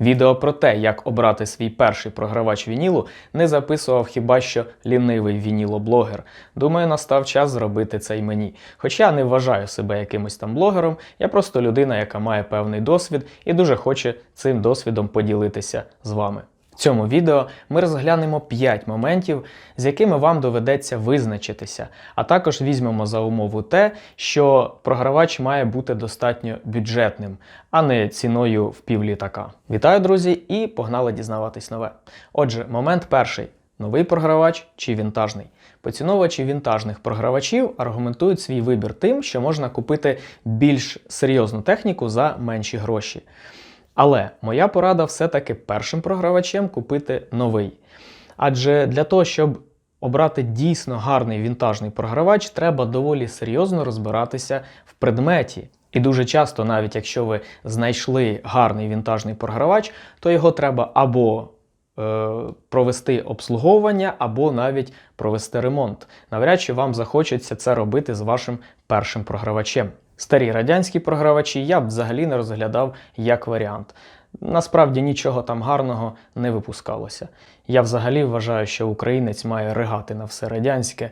Відео про те, як обрати свій перший програвач вінілу, не записував хіба що лінивий вінілоблогер. Думаю, настав час зробити це й мені. Хоча я не вважаю себе якимось там блогером, я просто людина, яка має певний досвід і дуже хоче цим досвідом поділитися з вами. В цьому відео ми розглянемо 5 моментів, з якими вам доведеться визначитися, а також візьмемо за умову те, що програвач має бути достатньо бюджетним, а не ціною в пів літака. Вітаю, друзі, і погнали дізнаватись нове. Отже, момент перший. Новий програвач чи вінтажний. Поціновувачі вінтажних програвачів аргументують свій вибір тим, що можна купити більш серйозну техніку за менші гроші. Але моя порада все-таки першим програвачем купити новий. Адже для того, щоб обрати дійсно гарний вінтажний програвач, треба доволі серйозно розбиратися в предметі. І дуже часто, навіть якщо ви знайшли гарний вінтажний програвач, то його треба або е, провести обслуговування, або навіть провести ремонт. Навряд чи вам захочеться це робити з вашим першим програвачем. Старі радянські програвачі я б взагалі не розглядав як варіант. Насправді нічого там гарного не випускалося. Я взагалі вважаю, що українець має ригати на все радянське,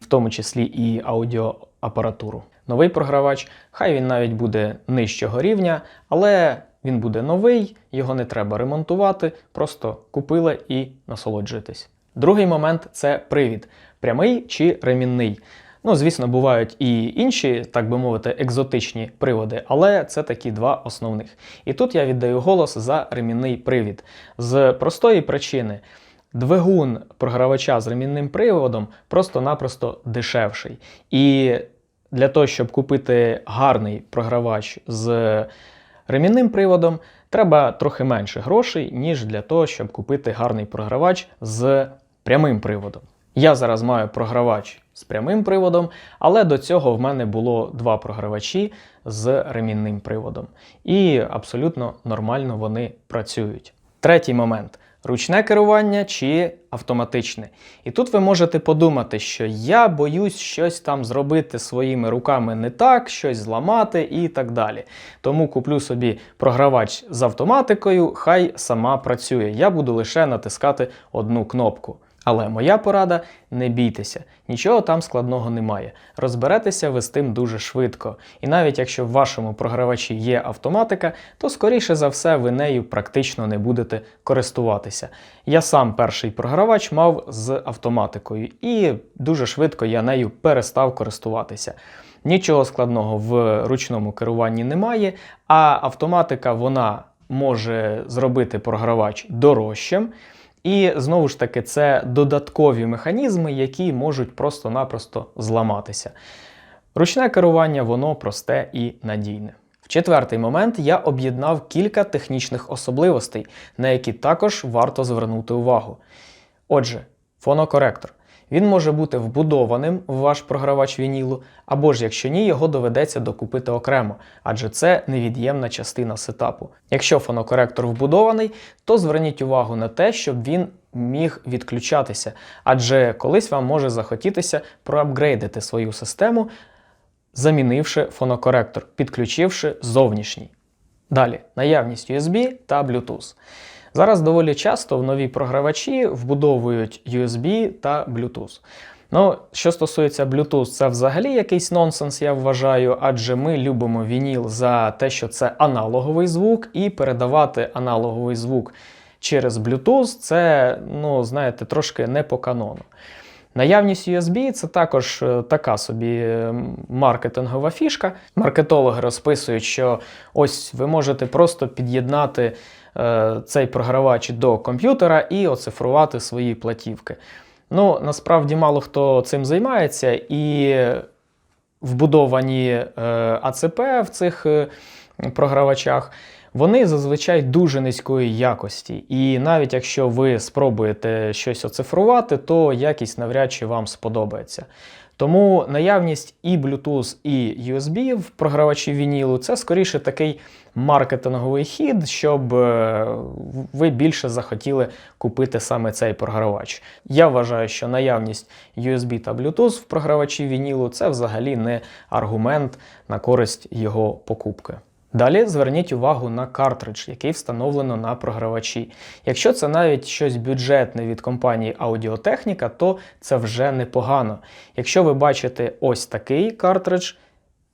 в тому числі і аудіоапаратуру. Новий програвач, хай він навіть буде нижчого рівня, але він буде новий, його не треба ремонтувати, просто купили і насолоджуйтесь. Другий момент це привід: прямий чи ремінний. Ну, звісно, бувають і інші, так би мовити, екзотичні приводи, але це такі два основних. І тут я віддаю голос за ремінний привід. З простої причини. Двигун програвача з ремінним приводом просто-напросто дешевший. І для того, щоб купити гарний програвач з ремінним приводом, треба трохи менше грошей, ніж для того, щоб купити гарний програвач з прямим приводом. Я зараз маю програвач з прямим приводом, але до цього в мене було два програвачі з ремінним приводом. І абсолютно нормально вони працюють. Третій момент. Ручне керування чи автоматичне. І тут ви можете подумати, що я боюсь щось там зробити своїми руками не так, щось зламати і так далі. Тому куплю собі програвач з автоматикою, хай сама працює. Я буду лише натискати одну кнопку. Але моя порада не бійтеся, нічого там складного немає. Розберетеся ви з тим дуже швидко. І навіть якщо в вашому програвачі є автоматика, то скоріше за все ви нею практично не будете користуватися. Я сам перший програвач мав з автоматикою, і дуже швидко я нею перестав користуватися. Нічого складного в ручному керуванні немає, а автоматика вона може зробити програвач дорожчим. І знову ж таки, це додаткові механізми, які можуть просто-напросто зламатися. Ручне керування, воно просте і надійне. В четвертий момент я об'єднав кілька технічних особливостей, на які також варто звернути увагу. Отже, фонокоректор. Він може бути вбудованим в ваш програвач вінілу, або ж якщо ні, його доведеться докупити окремо, адже це невід'ємна частина сетапу. Якщо фонокоректор вбудований, то зверніть увагу на те, щоб він міг відключатися, адже колись вам може захотітися проапгрейдити свою систему, замінивши фонокоректор, підключивши зовнішній. Далі, наявність USB та Bluetooth. Зараз доволі часто в нові програвачі вбудовують USB та Bluetooth. Ну, що стосується Bluetooth, це взагалі якийсь нонсенс, я вважаю, адже ми любимо вініл за те, що це аналоговий звук, і передавати аналоговий звук через Bluetooth це, ну, знаєте, трошки не по канону. Наявність USB це також е, така собі е, маркетингова фішка. Маркетологи розписують, що ось ви можете просто під'єднати е, цей програвач до комп'ютера і оцифрувати свої платівки. Ну, насправді мало хто цим займається, і вбудовані АЦП в цих програвачах. Вони зазвичай дуже низької якості, і навіть якщо ви спробуєте щось оцифрувати, то якість навряд чи вам сподобається. Тому наявність і Bluetooth, і USB в програвачі вінілу це скоріше такий маркетинговий хід, щоб е, ви більше захотіли купити саме цей програвач. Я вважаю, що наявність USB та Bluetooth в програвачі вінілу це взагалі не аргумент на користь його покупки. Далі зверніть увагу на картридж, який встановлено на програвачі. Якщо це навіть щось бюджетне від компанії Аудіотехніка, то це вже непогано. Якщо ви бачите ось такий картридж,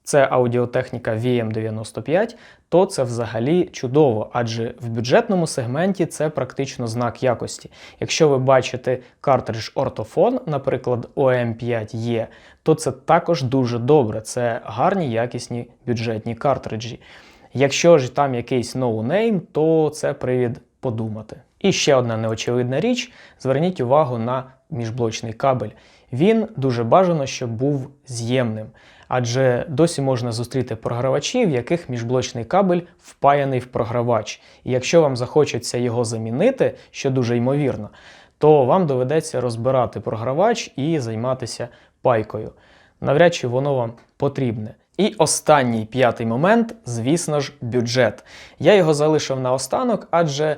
це аудіотехніка VM95, то це взагалі чудово, адже в бюджетному сегменті це практично знак якості. Якщо ви бачите картридж ортофон, наприклад, OM5E, то це також дуже добре. Це гарні якісні бюджетні картриджі. Якщо ж там якийсь ноунейм, то це привід подумати. І ще одна неочевидна річ: зверніть увагу на міжблочний кабель. Він дуже бажано, щоб був з'ємним, адже досі можна зустріти програвачі, в яких міжблочний кабель впаяний в програвач. І якщо вам захочеться його замінити, що дуже ймовірно, то вам доведеться розбирати програвач і займатися пайкою. Навряд чи воно вам потрібне. І останній п'ятий момент, звісно ж, бюджет. Я його залишив на останок, адже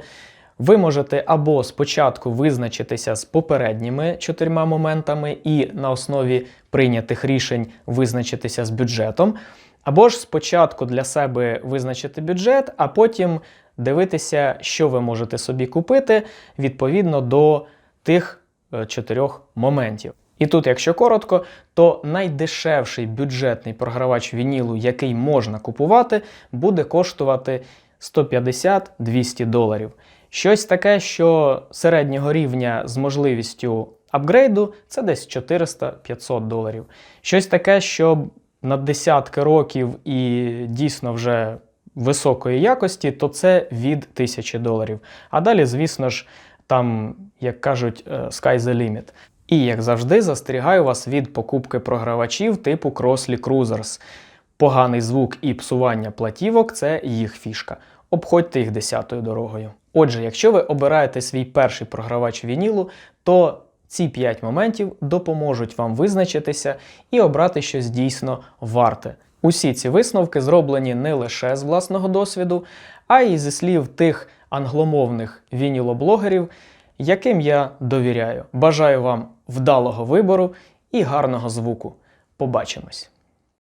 ви можете або спочатку визначитися з попередніми чотирма моментами і на основі прийнятих рішень визначитися з бюджетом, або ж спочатку для себе визначити бюджет, а потім дивитися, що ви можете собі купити відповідно до тих е, чотирьох моментів. І тут, якщо коротко, то найдешевший бюджетний програвач вінілу, який можна купувати, буде коштувати 150-200 доларів. Щось таке, що середнього рівня з можливістю апгрейду це десь 400-500 доларів. Щось таке, що на десятки років і дійсно вже високої якості, то це від 1000 доларів. А далі, звісно ж, там, як кажуть, е, sky the limit. І, як завжди, застерігаю вас від покупки програвачів типу Crossley Cruisers. Поганий звук і псування платівок це їх фішка. Обходьте їх десятою дорогою. Отже, якщо ви обираєте свій перший програвач вінілу, то ці 5 моментів допоможуть вам визначитися і обрати щось дійсно варте. Усі ці висновки зроблені не лише з власного досвіду, а й зі слів тих англомовних вінілоблогерів, яким я довіряю. Бажаю вам вдалого вибору і гарного звуку. Побачимось!